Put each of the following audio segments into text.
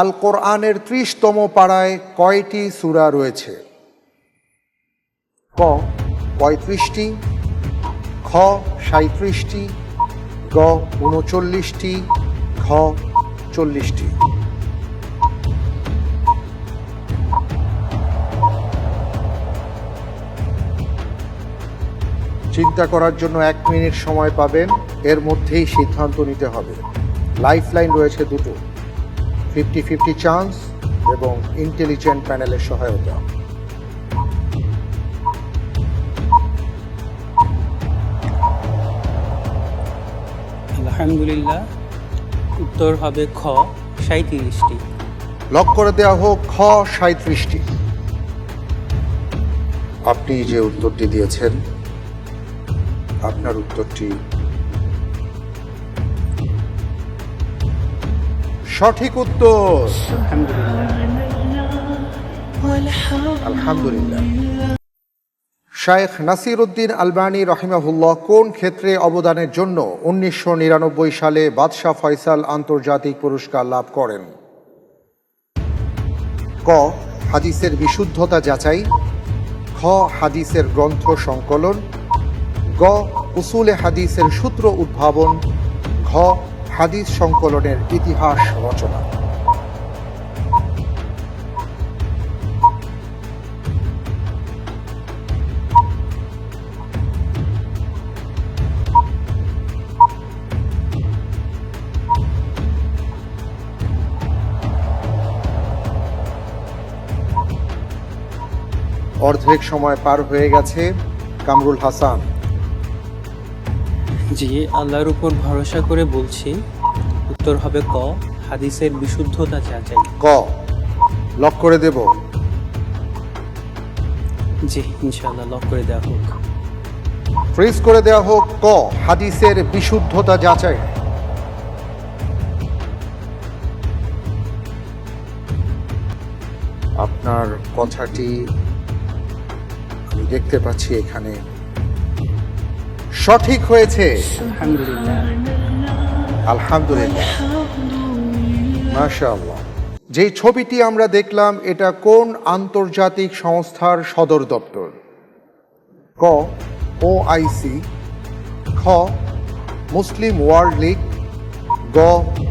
আল কোরআনের ত্রিশতম পাড়ায় কয়টি সূরা রয়েছে? ক, পঁয়ত্রিশটি, খ সাঁত্রিশটি গ, উনচল্লিশটি, ঘ, চল্লিশটি। চিন্তা করার জন্য এক মিনিট সময় পাবেন, এর মধ্যেই সিদ্ধান্ত নিতে হবে। লাইফ লাইন রয়েছে দুটো। ফিফটি ফিফটি চান্স এবং ইন্টেলিজেন্ট প্যানেলের সহায়তা। আলহামদুলিল্লাহ উত্তর হবে খ সাঁত্রিশটি লক করে দেওয়া হোক খ সাঁত্রিশটি আপনি যে উত্তরটি দিয়েছেন আপনার উত্তরটি সঠিক উত্তর। আলহামদুলিল্লাহ। শায়েখ নাসির উদ্দিন আলবানী রহিমাহুল্লাহ কোন ক্ষেত্রে অবদানের জন্য উনিশশো নিরানব্বই সালে বাদশাহ ফয়সাল আন্তর্জাতিক পুরস্কার লাভ করেন? ক, হাদিসের বিশুদ্ধতা যাচাই। খ, হাদিসের গ্রন্থ সংকলন। গ, উসুলে হাদিসের সূত্র উদ্ভাবন। ঘ হাদিস সংকলনের ইতিহাস রচনা। অর্ধেক সময় পার হয়ে গেছে কামরুল হাসান। জি আল্লাহর উপর ভরসা করে বলছি উত্তর হবে ক হাদিসের বিশুদ্ধতা যাচাই। ক লক করে দেব। জি ইনশাআল্লাহ লক করে দেওয়া হোক। ফ্রিজ করে দেওয়া হোক ক হাদিসের বিশুদ্ধতা যাচাই। আপনার কথাটি আমি দেখতে পাচ্ছি এখানে। সঠিক হয়েছে। আলহামদুলিল্লাহ। মাশাআল্লাহ। যে ছবিটি আমরা দেখলাম, এটা কোন আন্তর্জাতিক সংস্থার সদর দপ্তর? ক ও ওআইসি খ, মুসলিম ওয়ার্ল্ড লীগ, গ,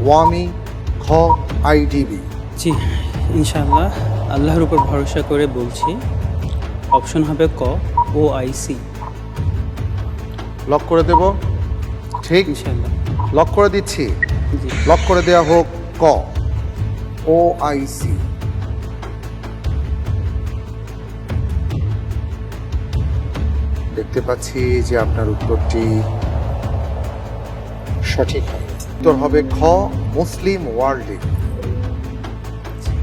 ওয়ামি, খ আইডিবি জি, ইনশাআল্লাহ। আল্লাহর উপর ভরসা করে বলছি, অপশন হবে ক ও আইসি লক করে দেব। ঠিক? ইনশাআল্লাহ। লক করে দিচ্ছি। জি। লক করে দেওয়া হোক ক। O I C. দেখতে পাচ্ছি যে আপনার উত্তরটি সঠিক। উত্তর হবে খ মুসলিম ওয়ার্ল্ড। লীগ